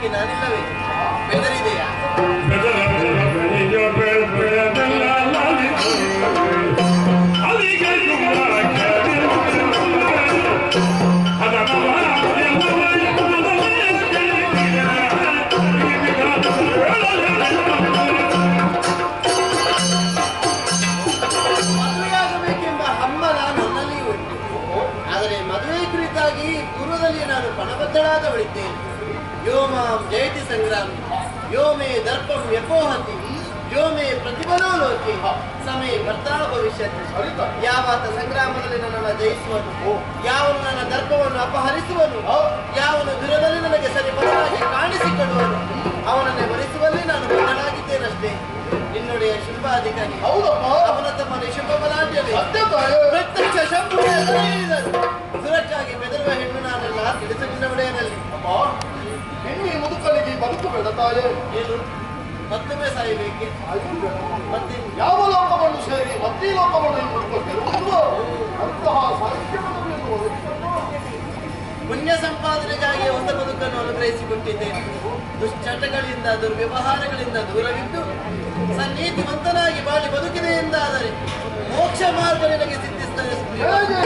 ಹೇಳಲಿಕ್ಕೆ ನಾನಿಲ್ಲವೇ? ಬೆದರಿದೆಯಾ? ಆದರೆ ಮದುವೆ ಕುರಿತಾಗಿ ಪೂರ್ವದಲ್ಲಿ ನಾನು ಪಣಬದ್ಧಳಾದವಳಿದ್ದೇನೆ. ಯೋಮಾಂ ಜಯತಿ ಸಂಗ್ರಾಮಿ ಯೋಮೇ ದರ್ಪಂ ಯಪೋಹತಿ ಯೋಮೇ ಪ್ರತಿಫಲೋ ಲೋಕೆ ಸಮಯ ಬರ್ತಾ ಭವಿಷ್ಯತ್. ಯಾವಾತ ಸಂಗ್ರಾಮದಲ್ಲಿ ನನ್ನನ್ನು ಜಯಿಸುವನು, ಯಾವನು ನನ್ನ ದರ್ಪವನ್ನು ಅಪಹರಿಸುವನು, ಯಾವನು ದುರದಲ್ಲಿ ನನಗೆ ಸರಿ ಬದಲಾಗಿ ಕಾಣಿಸಿಕೊಳ್ಳುವನು, ಅವನನ್ನೇ ಭರಿಸುವಲ್ಲಿ ನಾನು ಬದಲಾಗಿದ್ದೇನಷ್ಟೇ ನಿನ್ನೊಡೆಯ ಶುಭಾಧಿಕಾರಿ ಹೌದಪ್ಪ ಅವನ ತಮ್ಮನೆ ಶುಭ ತಾಯೇ ಪ್ರತ್ಯಕ್ಷ ಶಂಭುವೇ ಹೇಳಿದರು ಸುರಕ್ಕಾಗಿ ಬೆದರುವ ಹೆಣ್ಣು ನಾನೆಲ್ಲ ತಿಳಿಸ ಬದುಕು ಬೆಳೆದಾಳೆ ಏನು? ಮತ್ತೊಮ್ಮೆ ಸಾಯಬೇಕೆ. ಮತ್ತೆ? ಯಾವ ಲೋಕವನ್ನು ಸೇರಿ ಮತ್ತೆ ಲೋಕವನ್ನು ಇನ್ನೊಂದು ಅಂತಹ ಸಾಹಿತ್ಯವನ್ನು ಪುಣ್ಯ ಸಂಪಾದನೆಗಾಗಿ ಹೊಸ ಬದುಕನ್ನು ಅನುಗ್ರಹಿಸಿಕೊಟ್ಟಿದ್ದೇನೆ. ದುಶ್ಚಟಗಳಿಂದ ದುರ್ವ್ಯವಹಾರಗಳಿಂದ ದೂರವಿದ್ದು ಸನ್ನೀತಿವಂತನಾಗಿ ಬಾಳಿ ಬದುಕಿದೆ ಎಂದಾದರೆ ಮೋಕ್ಷ ಮಾರ್ಗ ನಿನಗೆ ಸಿದ್ಧಿಸ್ತದೆ ಹೇಗೆ?